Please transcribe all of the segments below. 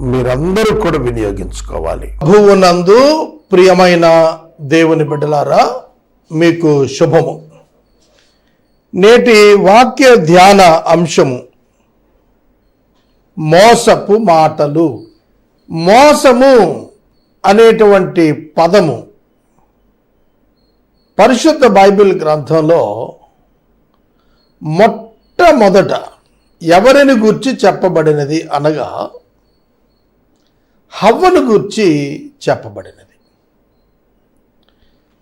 మీరందరూ కూడా వినియోగించుకోవాలి. ప్రభువునందు ప్రియమైన దేవుని బిడ్డలారా మీకు శుభము. నేటి వాక్య ధ్యాన అంశము మోసపు మాటలు. మోసము అనేటువంటి పదము పరిశుద్ధ బైబిల్ గ్రంథంలో మొట్టమొదట ఎవరిని గూర్చి చెప్పబడినది అనగా హవ్వను గూర్చి చెప్పబడినది.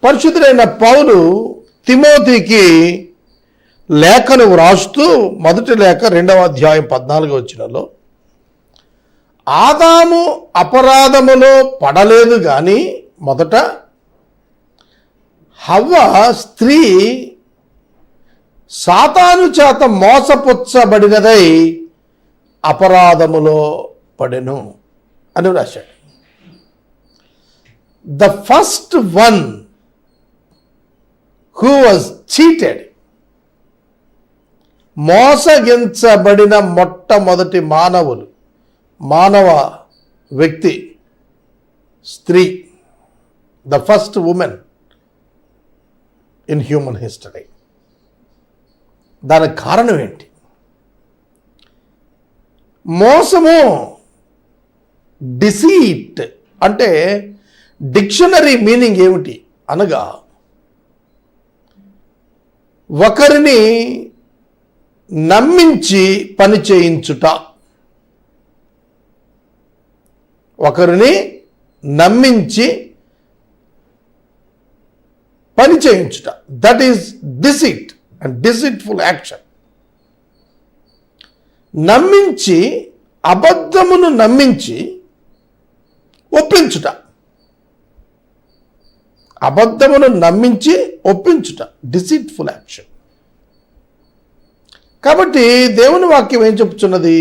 పరిశుద్ధుడైన పౌలు తిమోతికి లేఖను వ్రాస్తూ మొదటి లేఖ రెండవ అధ్యాయం పద్నాలుగు వచ్చినలో ఆదాము అపరాధములో పడలేదు కానీ మొదట హవ్వ స్త్రీ సాతాను చేత మోసపుచ్చబడినదై అపరాధములో పడెను. అని రాశాడు. The first one who was cheated మోసగించబడిన మొట్టమొదటి మానవులు మానవ వ్యక్తి స్త్రీ the first women in human history దానికి కారణం ఏంటి? మోసము డిసీట్ అంటే డిక్షనరీ మీనింగ్ ఏమిటి అనగా ఒకరిని నమ్మించి పని చేయించుట. ఒకరిని నమ్మించి పని చేయించుట. That is deceit and deceitful action నమ్మించి అబద్ధమును నమ్మించి ఒప్పించుట. అబద్ధమును నమ్మించి ఒప్పించుట. డిసిట్ఫుల్ యాక్షన్ కాబట్టి దేవుని వాక్యం ఏం చెప్తున్నది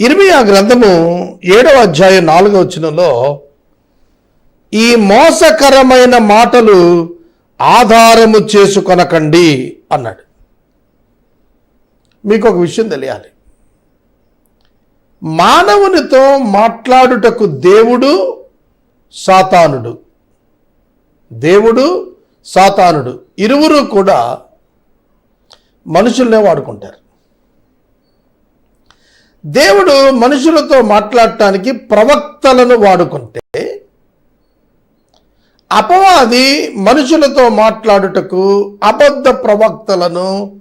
ఇర్మియా గ్రంథము ఏడవ అధ్యాయం నాలుగవ వచనంలో ఈ మోసకరమైన మాటలు ఆధారము చేసుకొనకండి అన్నాడు. మీకు ఒక విషయం తెలియాలి. మానవునితో మాట్లాడుటకు దేవుడు సాతానుడు. దేవుడు సాతానుడు. ఇరువురు కూడా మనుషుల్నే వాడుకుంటారు. దేవుడు మనుషులతో మాట్లాడటానికి ప్రవక్తలను వాడుకుంటే అపవాది మనుషులతో మాట్లాడుటకు అబద్ధ ప్రవక్తలను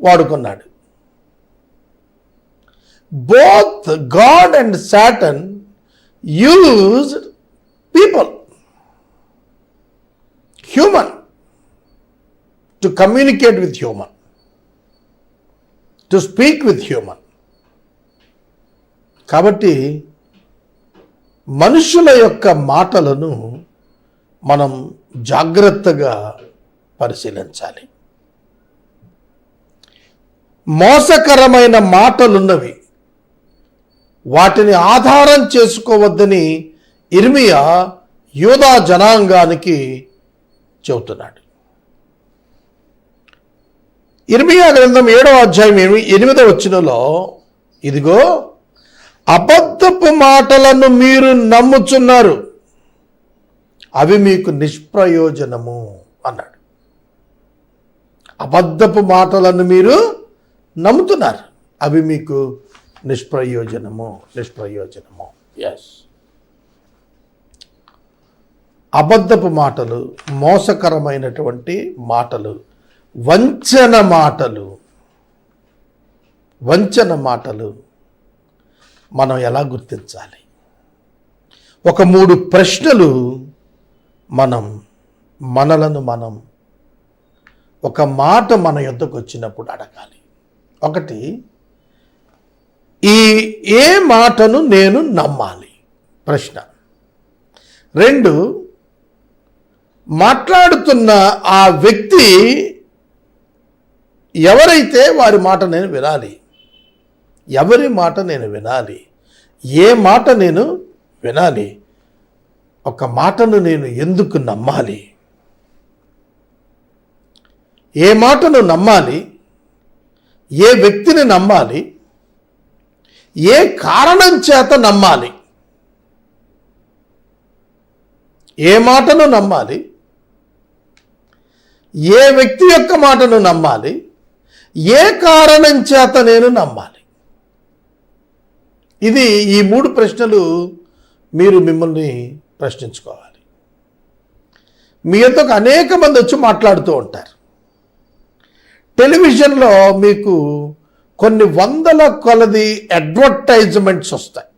వాడుకున్నాడు. Both God and Satan use people human to communicate with human to speak with human కాబట్టి మనుషుల యొక్క మాటలను మనం జాగ్రత్తగా పరిశీలించాలి. మోసకరమైన మాటలున్నవి వాటిని ఆధారం చేసుకోవద్దని ఇర్మియా యూదా జనాంగానికి చెబుతున్నాడు. ఇర్మియా గ్రంథం ఏడవ అధ్యాయం ఏమి ఎనిమిదవ వచ్చినలో ఇదిగో అబద్ధపు మాటలను మీరు నమ్ముచున్నారు. అవి మీకు నిష్ప్రయోజనము అన్నాడు. అబద్ధపు మాటలను మీరు నమ్ముతున్నారు. అవి మీకు నిష్ప్రయోజనము నిష్ప్రయోజనము. ఎస్ అబద్ధపు మాటలు మోసకరమైనటువంటి మాటలు వంచన మాటలు వంచన మాటలు మనం ఎలా గుర్తించాలి? ఒక మూడు ప్రశ్నలు మనం మనలను మనం ఒక మాట మన యొద్దకు వచ్చినప్పుడు అడగాలి. ఒకటి ఈ ఏ మాటను నేను నమ్మాలి? ప్రశ్న. రెండు మాట్లాడుతున్న ఆ వ్యక్తి ఎవరైతే వారి మాట నేను వినాలి ఎవరి మాట నేను వినాలి ఏ మాట నేను వినాలి ఒక మాటను నేను ఎందుకు నమ్మాలి? ఏ మాటను నమ్మాలి ఏ వ్యక్తిని నమ్మాలి ఏ కారణం చేత నమ్మాలి? ఏ మాటను నమ్మాలి? ఏ వ్యక్తి యొక్క మాటను నమ్మాలి? ఏ కారణం చేత నేను నమ్మాలి? ఇది ఈ మూడు ప్రశ్నలు మీరు మిమ్మల్ని ప్రశ్నించుకోవాలి. మీ అనేక మంది వచ్చి మాట్లాడుతూ ఉంటారు. టెలివిజన్లో మీకు కొన్ని వందల కొలది అడ్వర్టైజ్మెంట్స్ వస్తాయి.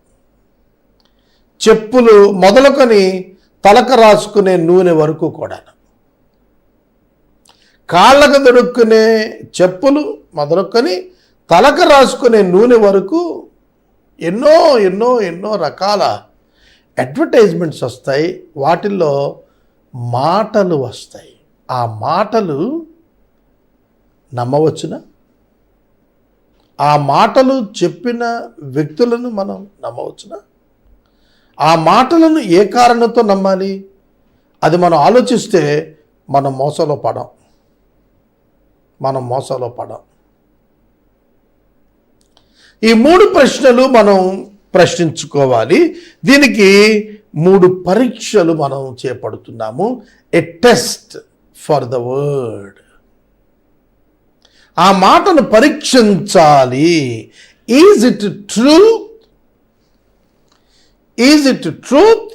చెప్పులు మొదలుకొని తలక రాసుకునే నూనె వరకు కూడా కాళ్ళకు దొరుకునే చెప్పులు మొదలుకొని తలక రాసుకునే నూనె వరకు ఎన్నో ఎన్నో ఎన్నో రకాల అడ్వర్టైజ్మెంట్స్ వస్తాయి. వాటిల్లో మాటలు వస్తాయి. ఆ మాటలు నమ్మవచ్చునా? ఆ మాటలు చెప్పిన వ్యక్తులను మనం నమ్మవచ్చునా? ఆ మాటలను ఏ కారణంతో నమ్మాలి? అది మనం ఆలోచిస్తే మనం మోసంలో పడాం మనం మోసంలో పడం ఈ మూడు ప్రశ్నలు మనం ప్రశ్నించుకోవాలి. దీనికి మూడు పరీక్షలు మనం చేపడుతున్నాము. A test for the word ఆ మాటను పరీక్షించాలి. Is it true is it truth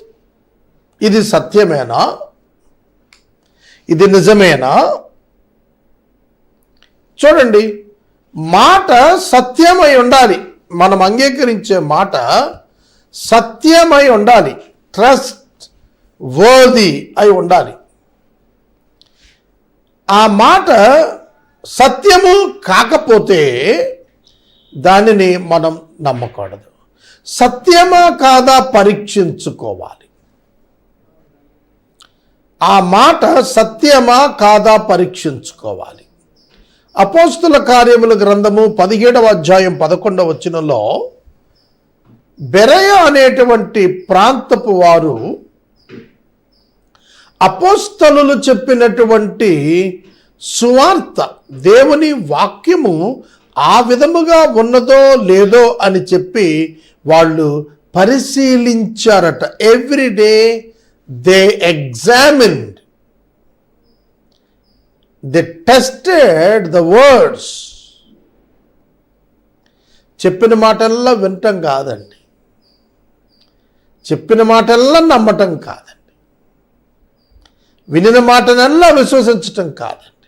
ఇది సత్యమేనా? ఇది నిజమేనా? చూడండి మాట సత్యమై ఉండాలి. మనం అంగీకరించే మాట సత్యమై ఉండాలి. ట్రస్ట్ వర్ది అయి ఉండాలి. ఆ మాట సత్యము కాకపోతే దానిని మనం నమ్మకూడదు. సత్యమా కాదా పరీక్షించుకోవాలి. ఆ మాట సత్యమా కాదా పరీక్షించుకోవాలి. అపోస్తుల కార్యముల గ్రంథము పదిహేడవ అధ్యాయం పదకొండవ వచనంలో బెరయ అనేటువంటి ప్రాంతపు వారు అపోస్తలు చెప్పినటువంటి సువార్త దేవుని వాక్యము ఆ విధముగా ఉన్నదో లేదో అని చెప్పి వాళ్ళు పరిశీలించారట. Every day they examined they tested the words చెప్పిన మాటల్లా వినటం కాదండి. చెప్పిన మాటల్లా నమ్మటం కాదండి. వినిన మాటనల్లా విశ్వసించటం కాదండి.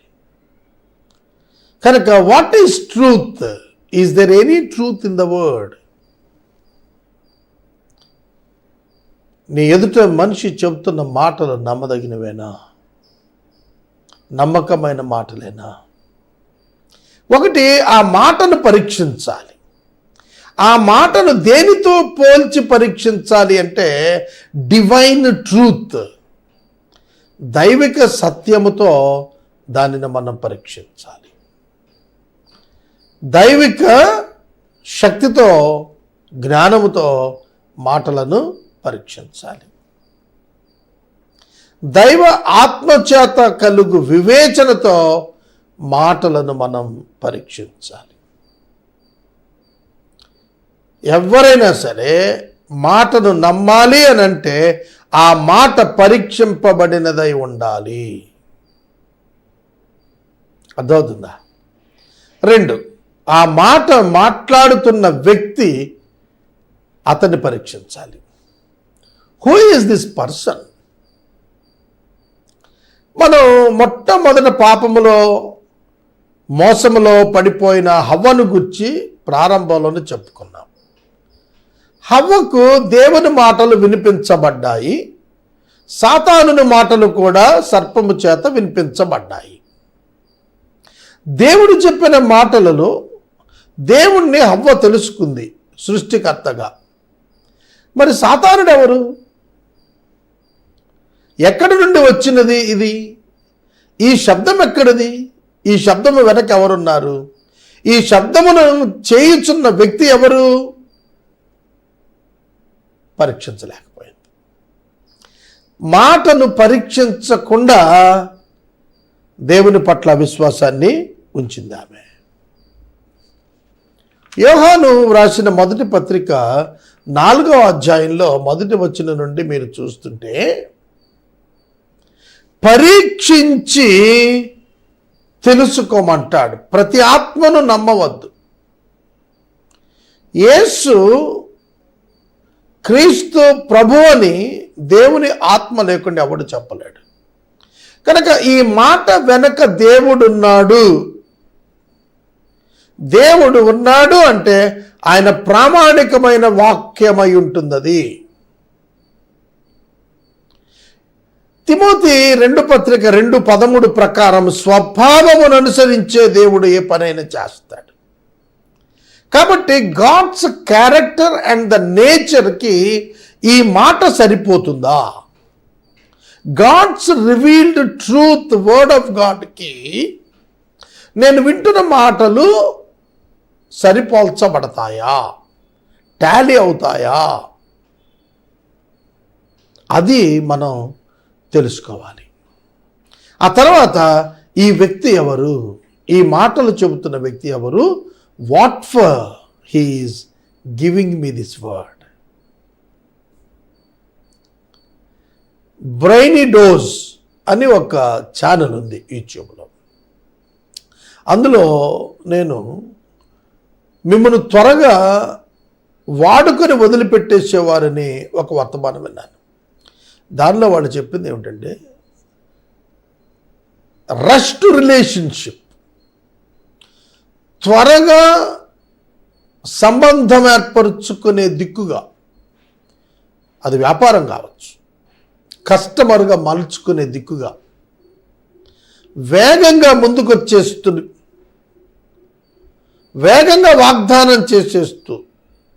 కనుక what is truth is there any truth in the word నీ ఎదుట మనిషి చెబుతున్న మాటలు నమ్మదగినవేనా? నమ్మకమైన మాటలేనా? ఒకటి ఆ మాటను పరీక్షించాలి. ఆ మాటను దేనితో పోల్చి పరీక్షించాలి అంటే డివైన్ ట్రూత్ దైవిక సత్యముతో దానిని మనం పరీక్షించాలి. దైవిక శక్తితో జ్ఞానముతో మాటలను పరీక్షించాలి. దైవ ఆత్మచేత కలుగు వివేచనతో మాటలను మనం పరీక్షించాలి. ఎవరైనా సరే మాటను నమ్మాలి అని అంటే ఆ మాట పరీక్షింపబడినదై ఉండాలి. అర్థమవుతుందా? రెండు ఆ మాట మాట్లాడుతున్న వ్యక్తి అతన్ని పరీక్షించాలి. హూ ఈజ్ దిస్ పర్సన్ మనం మొట్టమొదటి పాపములో మోసములో పడిపోయిన హవ్వను గుర్చి ప్రారంభంలోనే చెప్పుకున్నాం. హవ్వకు దేవుని మాటలు వినిపించబడ్డాయి. సాతానుని మాటలు కూడా సర్పము చేత వినిపించబడ్డాయి. దేవుడు చెప్పిన మాటలలో దేవుణ్ణి హవ్వ తెలుసుకుంది సృష్టికర్తగా. మరి సాతానుడు ఎవరు ఎక్కడి నుండి వచ్చినది ఇది? ఈ శబ్దం ఎక్కడిది? ఈ శబ్దము వెనక ఎవరున్నారు? ఈ శబ్దమును చేయుచున్న వ్యక్తి ఎవరు? పరీక్షించలేకపోయింది. మాటను పరీక్షించకుండా దేవుని పట్ల విశ్వాసాన్ని ఉంచింది ఆమె. యోహాను వ్రాసిన మొదటి పత్రిక నాలుగవ అధ్యాయంలో మొదటి వచ్చిన నుండి మీరు చూస్తుంటే పరీక్షించి తెలుసుకోమంటాడు. ప్రతి ఆత్మను నమ్మవద్దు. యేసు క్రీస్తు ప్రభు అని దేవుని ఆత్మ లేకుండా ఎవడు చెప్పలేడు. కనుక ఈ మాట వెనక దేవుడున్నాడు. దేవుడు ఉన్నాడు అంటే ఆయన ప్రామాణికమైన వాక్యమై ఉంటుంది తిమోతి రెండు పత్రిక రెండు పదమూడు ప్రకారం స్వభావమును అనుసరించే దేవుడు ఏ పనైనా చేస్తాడు. కాబట్టి గాడ్స్ క్యారెక్టర్ అండ్ ద నేచర్కి ఈ మాట సరిపోతుందా? God's revealed truth word of గాడ్కి నేను వింటున్న మాటలు సరిపోల్చబడతాయా? టాలీ అవుతాయా? అది మనం తెలుసుకోవాలి. ఆ తర్వాత ఈ వ్యక్తి ఎవరు? ఈ మాటలు చెబుతున్న వ్యక్తి ఎవరు? What for he is giving me this word brainy dose అని ఒక ఛానల్ ఉంది యూట్యూబ్లో అందులో నేను మిమ్మల్ని త్వరగా వాడుకొని వదిలిపెట్టేసేవారని ఒక వర్తమానం విన్నాను. దానిలో వాళ్ళు చెప్పింది ఏమిటంటే రష్ టు రిలేషన్షిప్ త్వరగా సంబంధం ఏర్పరుచుకునే దిక్కుగా అది వ్యాపారం కావచ్చు కస్టమర్గా మలుచుకునే దిక్కుగా వేగంగా ముందుకొచ్చేస్తుంది. వేగంగా వాగ్దానం చేసేస్తూ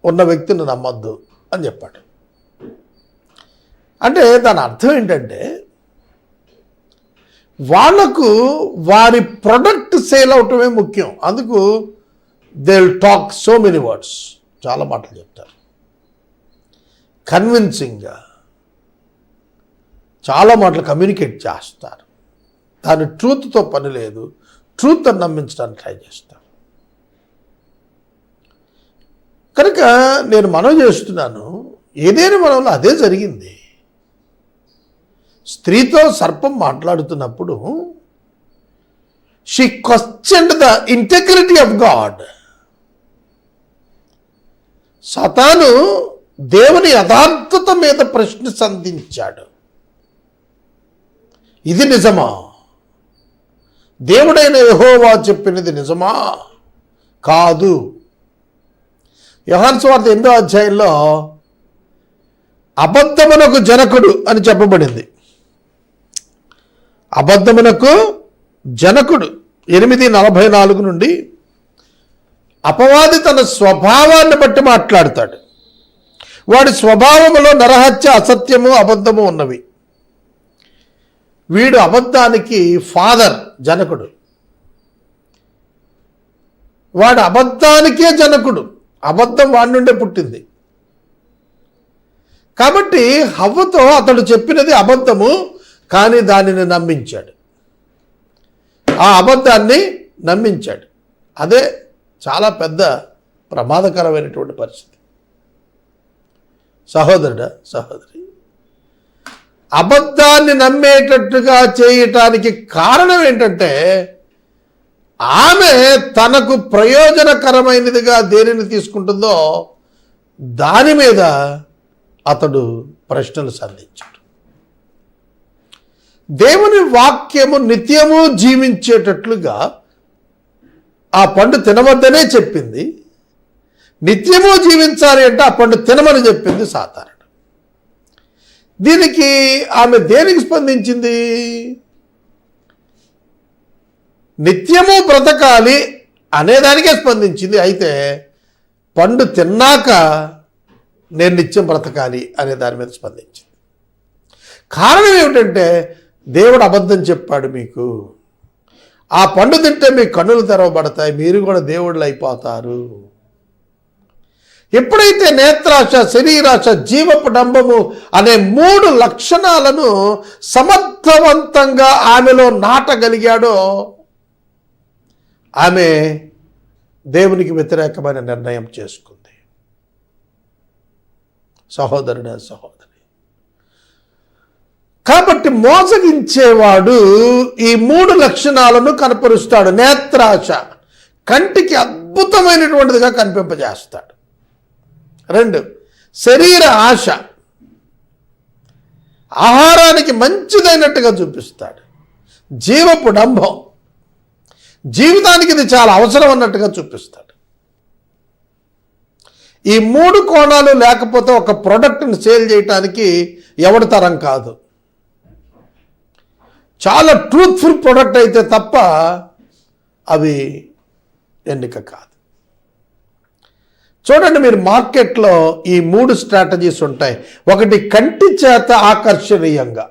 ఉన్న వ్యక్తిని నమ్మద్దు అని చెప్పాడు. అంటే దాని అర్థం ఏంటంటే వాళ్ళకు వారి ప్రొడక్ట్ సేల్ అవటమే ముఖ్యం. అందుకు they will talk so many words చాలా మాటలు చెప్తారు. కన్విన్సింగ్గా చాలా మాటలు కమ్యూనికేట్ చేస్తారు. దాని ట్రూత్తో పని లేదు. ట్రూత్ అని నమ్మించడానికి ట్రై చేస్తారు. కనుక నేను మనవి చేస్తున్నాను ఏదైనా మనలో అదే జరిగింది. స్త్రీతో సర్పం మాట్లాడుతున్నప్పుడు she question the integrity of God Satan దేవుని యథార్థత మీద ప్రశ్న సంధించాడు. ఇది నిజమా? దేవుడైన యహోవా చెప్పినది నిజమా? కాదు. యోహాన్ స్వార్థ ఎనిమిదో అధ్యాయంలో అబద్ధమునకు జనకుడు అని చెప్పబడింది. అబద్ధమునకు జనకుడు ఎనిమిది నలభై నాలుగు నుండి అపవాది తన స్వభావాన్ని బట్టి మాట్లాడతాడు. వాడి స్వభావములో నరహత్య అసత్యము అబద్ధము ఉన్నవి. వీడు అబద్ధానికి ఫాదర్ జనకుడు. వాడు అబద్ధానికే జనకుడు. అబద్ధం వాడి నుండే పుట్టింది. కాబట్టి హవ్వతో అతడు చెప్పినది అబద్ధము కానీ దానిని నమ్మించాడు. ఆ అబద్ధాన్ని నమ్మించాడు. అదే చాలా పెద్ద ప్రమాదకరమైనటువంటి పరిస్థితి. సహోదరుడా సహోదరి అబద్ధాన్ని నమ్మేటట్టుగా చేయటానికి కారణం ఏంటంటే ఆమె తనకు ప్రయోజనకరమైనదిగా దేనిని తీసుకుంటుందో దాని మీద అతడు ప్రశ్నలు సంధించాడు. దేవుని వాక్యము నిత్యము జీవించేటట్లుగా ఆ పండు తినవద్దనే చెప్పింది. నిత్యము జీవించాలి అంటే ఆ పండు తినమని చెప్పింది సాధారణ దీనికి ఆమె దేనికి స్పందించింది? నిత్యము బ్రతకాలి అనేదానికే స్పందించింది. అయితే పండు తిన్నాక నేను నిత్యం బ్రతకాలి అనే దాని మీద స్పందించింది. కారణం ఏమిటంటే దేవుడు అబద్ధం చెప్పాడు మీకు. ఆ పండు తింటే మీ కన్నులు తెరవబడతాయి మీరు కూడా దేవుళ్ళు అయిపోతారు. ఎప్పుడైతే నేత్రాశ శరీరాశ జీవపు డంబము అనే మూడు లక్షణాలను సమర్థవంతంగా ఆమెలో నాటగలిగాడో ఆమె దేవునికి వ్యతిరేకమైన నిర్ణయం చేసుకుంది. సహోదరుడ సహోదరి. కాబట్టి మోసగించేవాడు ఈ మూడు లక్షణాలను కనపరుస్తాడు. నేత్రాశ. కంటికి అద్భుతమైనటువంటిదిగా కనిపింపజేస్తాడు. రెండు శరీర ఆశ. ఆహారానికి మంచిదైనట్టుగా చూపిస్తాడు. జీవపు డంభం. జీవితానికి ఇది చాలా అవసరం అన్నట్టుగా చూపిస్తాడు. ఈ మూడు కోణాలు లేకపోతే ఒక ప్రోడక్ట్ని సేల్ చేయటానికి ఎవడి తరం కాదు. చాలా ట్రూత్ఫుల్ ప్రోడక్ట్ అయితే తప్ప అవి ఎన్నిక కాదు. చూడండి మీరు మార్కెట్లో ఈ మూడు స్ట్రాటజీస్ ఉంటాయి. ఒకటి కంటి చేత ఆకర్షణీయంగా.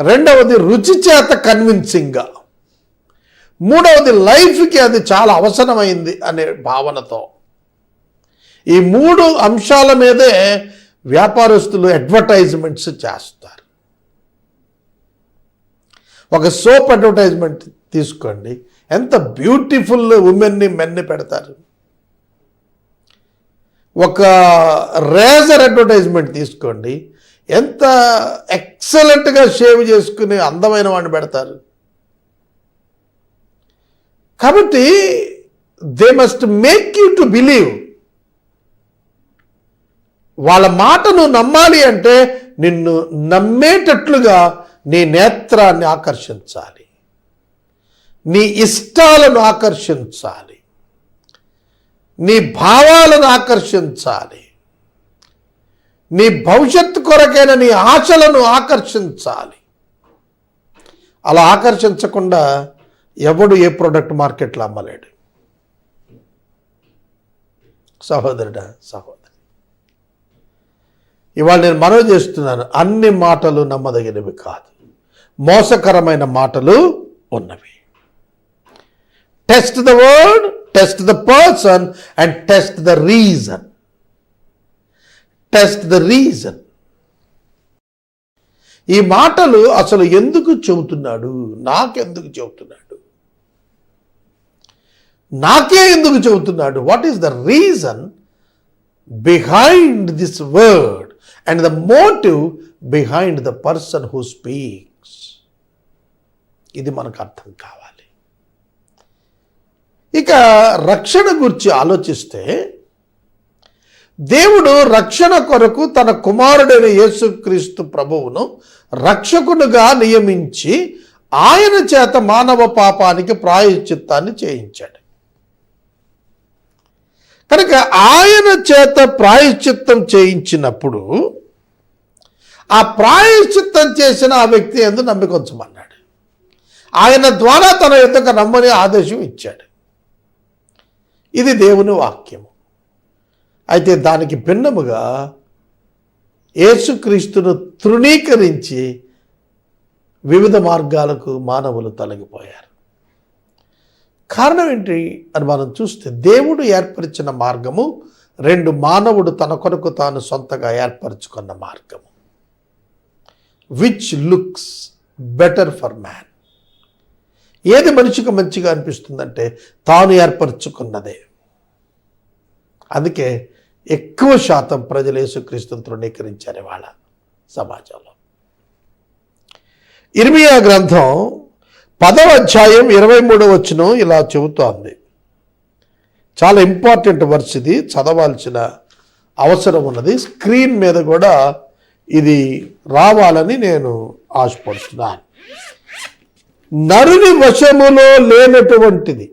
రెండవది రుచి చేత కన్విన్సింగ్గా మూడవది లైఫ్కి అది చాలా అవసరమైంది అనే భావనతో. ఈ మూడు అంశాల మీదే వ్యాపారస్తులు అడ్వర్టైజ్మెంట్స్ చేస్తారు. ఒక సోప్ అడ్వర్టైజ్మెంట్ తీసుకోండి. ఎంత బ్యూటిఫుల్ ఉమెన్ని మెన్ని పెడతారు. ఒక రేజర్ అడ్వర్టైజ్మెంట్ తీసుకోండి. ఎంత ఎక్సలెంట్గా షేవ్ చేసుకుని అందమైన వాడిని పెడతారు. కాబట్టి they must make you to believe వాళ్ళ మాటను నమ్మాలి అంటే నిన్ను నమ్మేటట్లుగా నీ నేత్రాన్ని ఆకర్షించాలి. నీ ఇష్టాలను ఆకర్షించాలి. నీ భావాలను ఆకర్షించాలి. నీ భవిష్యత్తు కొరకైన నీ ఆశలను ఆకర్షించాలి. అలా ఆకర్షించకుండా ఎవడు ఏ ప్రోడక్ట్ మార్కెట్లో అమ్మలేడు. సహోదరుడా సహోదరు. ఇవాళ నేను మనవి చేస్తున్నాను అన్ని మాటలు నమ్మదగినవి కాదు. మోసకరమైన మాటలు ఉన్నవి. Test the word test the person and test the reason test the reason ఈ మాటలు అసలు ఎందుకు చెబుతున్నాడు? నాకెందుకు చెబుతున్నాడు? నాకే ఎందుకు చెబుతున్నాడు? What is the reason behind this word and the motive behind the person who speaks ఇది మనకు అర్థం కావాలి. ఇక రక్షణ గురించి ఆలోచిస్తే దేవుడు రక్షణ కొరకు తన కుమారుడైన యేసుక్రీస్తు ప్రభువును రక్షకునుగా నియమించి ఆయన చేత మానవ పాపానికి ప్రాయశ్చిత్తాన్ని చేయించాడు. కనుక ఆయన చేత ప్రాయశ్చిత్తం చేయించినప్పుడు ఆ ప్రాయశ్చిత్తం చేసిన ఆ వ్యక్తి ఎందు నమ్మికొంచమన్నాడు ఆయన ద్వారా తన యొద్దకు నమ్మని ఆదేశం ఇచ్చాడు. ఇది దేవుని వాక్యము. అయితే దానికి భిన్నముగా యేసుక్రీస్తును తృణీకరించి వివిధ మార్గాలకు మానవులు తొలగిపోయారు. కారణం ఏంటి అని మనం చూస్తే దేవుడు ఏర్పరిచిన మార్గము రెండు మానవుడు తన కొరకు తాను సొంతగా ఏర్పరచుకున్న మార్గము. Which looks better for man ఏది మనిషికి మంచిగా అనిపిస్తుందంటే తాను ఏర్పరచుకున్నదే. అందుకే ఎక్కువ శాతం ప్రజలు యేసుక్రీస్తుని తృణీకరించారు వాళ్ళ సమాజంలో. ఇర్మియా గ్రంథం పదవ అధ్యాయం ఇరవై మూడవ వచ్చిన ఇలా చెబుతోంది. చాలా ఇంపార్టెంట్ వర్స్ ఇది చదవాల్సిన అవసరం ఉన్నది. స్క్రీన్ మీద కూడా ఇది రావాలని నేను ఆశపడుతున్నాను. నరుని వశములో లేనటువంటిది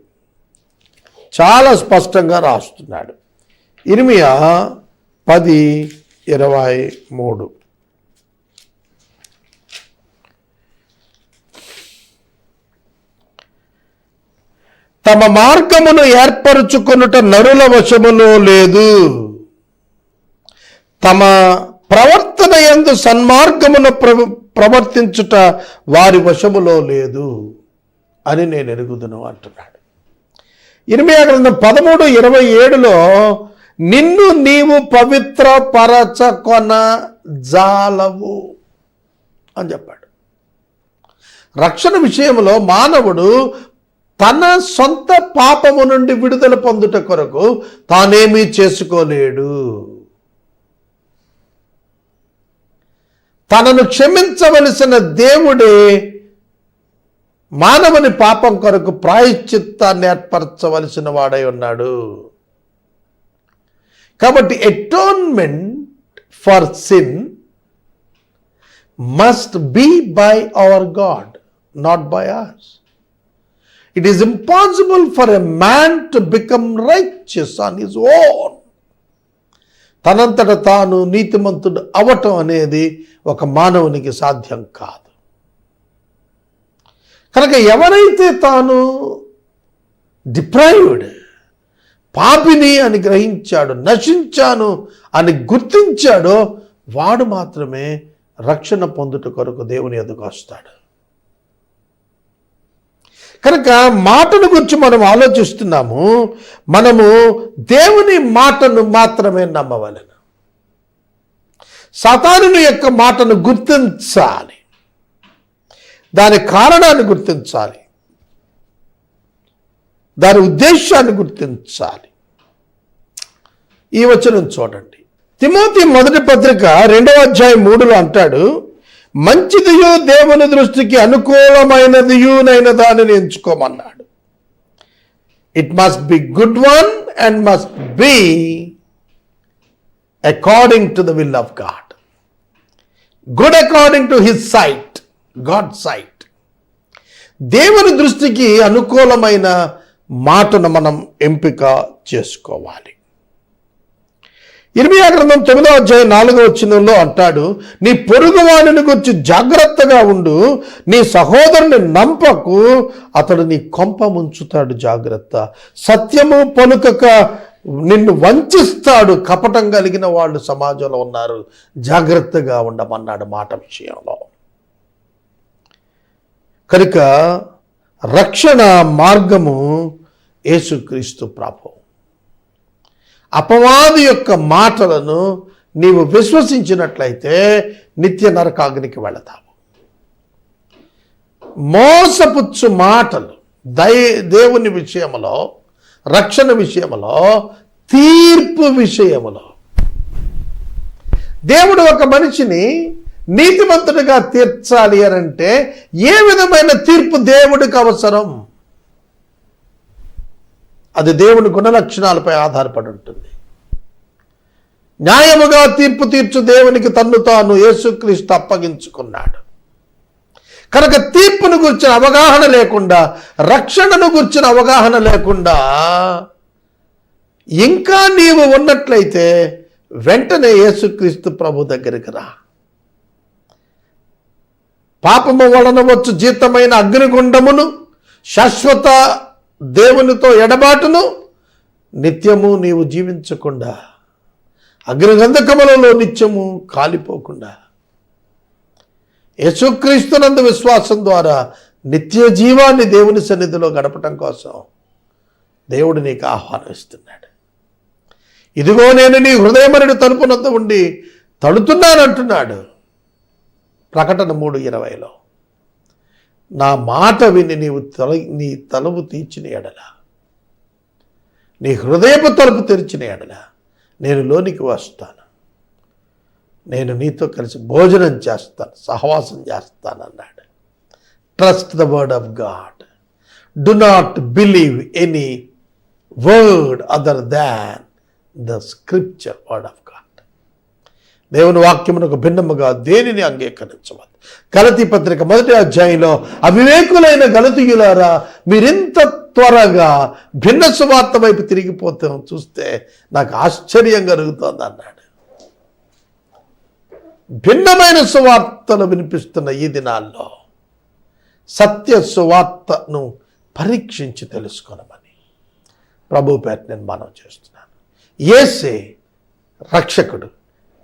చాలా స్పష్టంగా రాస్తున్నాడు. ఇర్మియా పది ఇరవై మూడు. తమ మార్గమును ఏర్పరచుకొనుట నరుల వశములో లేదు. తమ ప్రవర్తన ఎందు సన్మార్గమును ప్ర ప్రవర్తించుట వారి వశములో లేదు అని నేను ఎరుగుదును అంటున్నాడు. ఇరిమియా గ్రంథం పదమూడు ఇరవై ఏడులో నిన్ను నీవు పవిత్ర పరచకొన జాలవు అని చెప్పాడు. రక్షణ విషయంలో మానవుడు తన సొంత పాపము నుండి విడుదల పొందుట కొరకు తానేమీ చేసుకోలేడు. తనను క్షమించవలసిన దేవుడే మానవుని పాపం కొరకు ప్రాయశ్చిత్తాన్ని ఏర్పరచవలసిన వాడై ఉన్నాడు. కాబట్టి atonement for sin must be by our God not by ours it is impossible for a man to become righteous on his own తనంతట తాను నీతిమంతుడు అవటం అనేది ఒక మానవునికి సాధ్యం కాదు. కనుక ఎవరైతే తాను డిప్రైవ్డ్ పాపిని అని గ్రహించాడు నశించాను అని గుర్తించాడో వాడు మాత్రమే రక్షణ పొందుట కొరకు దేవుని ఎదుగు వస్తాడు. కనుక మాటను గురించి మనం ఆలోచిస్తున్నాము మనము దేవుని మాటను మాత్రమే నమ్మవలను. సతానుని యొక్క మాటను గుర్తించాలి. దాని కారణాన్ని గుర్తించాలి. దాని ఉద్దేశాన్ని గుర్తించాలి. ఈ వచనం చూడండి. తిమోతి మొదటి పత్రిక రెండవ అధ్యాయం మూడులో అంటాడు మంచిదియు దేవుని దృష్టికి అనుకూలమైనదియునైన దానిని ఎంచుకోమన్నాడు. It must be good one and must be according to the will of God good according to his sight God sight దేవుని దృష్టికి అనుకూలమైన మాటను మనం ఎంపిక చేసుకోవాలి. ఇర్మియా గ్రంథం తొమ్మిదో అధ్యాయం నాలుగో వచ్చినంలో అంటాడు నీ పొరుగువాడిని గురించి జాగ్రత్తగా ఉండు నీ సహోదరుని నంపకు అతడు నీ కొంప ముంచుతాడు జాగ్రత్త. సత్యము పలుకక నిన్ను వంచిస్తాడు కపటం కలిగిన వాళ్ళు సమాజంలో ఉన్నారు. జాగ్రత్తగా ఉండమన్నాడు మాట విషయంలో. కనుక రక్షణ మార్గము యేసుక్రీస్తు ప్రభు. అపవాది యొక్క మాటలను నీవు విశ్వసించినట్లయితే నిత్య నరకాగ్నికి వెళతావు. మోసపుచ్చు మాటలు దై దేవుని విషయంలో రక్షణ విషయంలో తీర్పు విషయములో. దేవుడు ఒక మనిషిని నీతిమంతుడిగా తీర్చాలి అని అంటే ఏ విధమైన తీర్పు దేవుడికి అవసరం? అది దేవుని గుణలక్షణాలపై ఆధారపడి ఉంటుంది. న్యాయముగా తీర్పు తీర్చు దేవునికి తన్ను తాను యేసుక్రీస్తు అప్పగించుకున్నాడు. కనుక తీర్పును గురించిన అవగాహన లేకుండా రక్షణను గురించిన అవగాహన లేకుండా ఇంకా నీవు ఉన్నట్లయితే వెంటనే యేసుక్రీస్తు ప్రభు దగ్గరికి రా. పాపము వలన వచ్చు జీతమైన అగ్నిగుండమును శాశ్వత దేవునితో ఎడబాటును నిత్యము నీవు జీవించకుండా అగ్నిగంధకములలో నిత్యము కాలిపోకుండా యేసుక్రీస్తునందు విశ్వాసం ద్వారా నిత్య జీవాన్ని దేవుని సన్నిధిలో గడపటం కోసం దేవుడు నీకు ఆహ్వానిస్తున్నాడు ఇదిగో నేను నీ హృదయమరుడు తలుపునంత ఉండి తడుతున్నానంటున్నాడు. ప్రకటన మూడు ఇరవైలో. నా మాట విని నీవు తల నీ తలుపు తీర్చిన ఎడల. నీ హృదయపు తలుపు తెరిచిన ఎడల. నేను లోనికి వస్తాను. నేను నీతో కలిసి భోజనం చేస్తాను సహవాసం చేస్తాను అన్నాడు. Trust the word of God do not believe any word other than the scripture word of దేవుని వాక్యమునకు భిన్నముగా దేనిని అంగీకరించవద్దు? గలతీ పత్రిక మొదటి అధ్యాయంలో అవివేకులైన గలతీయులారా మీరింత త్వరగా భిన్న సువార్త వైపు తిరిగిపోతాం చూస్తే నాకు ఆశ్చర్యం కలుగుతోంది అన్నాడు. భిన్నమైన సువార్తలు వినిపిస్తున్న ఈ దినాల్లో సత్య సువార్తను పరీక్షించి తెలుసుకోనమని ప్రభు పేట నేను మనం చేస్తున్నాను. ఏసే రక్షకుడు.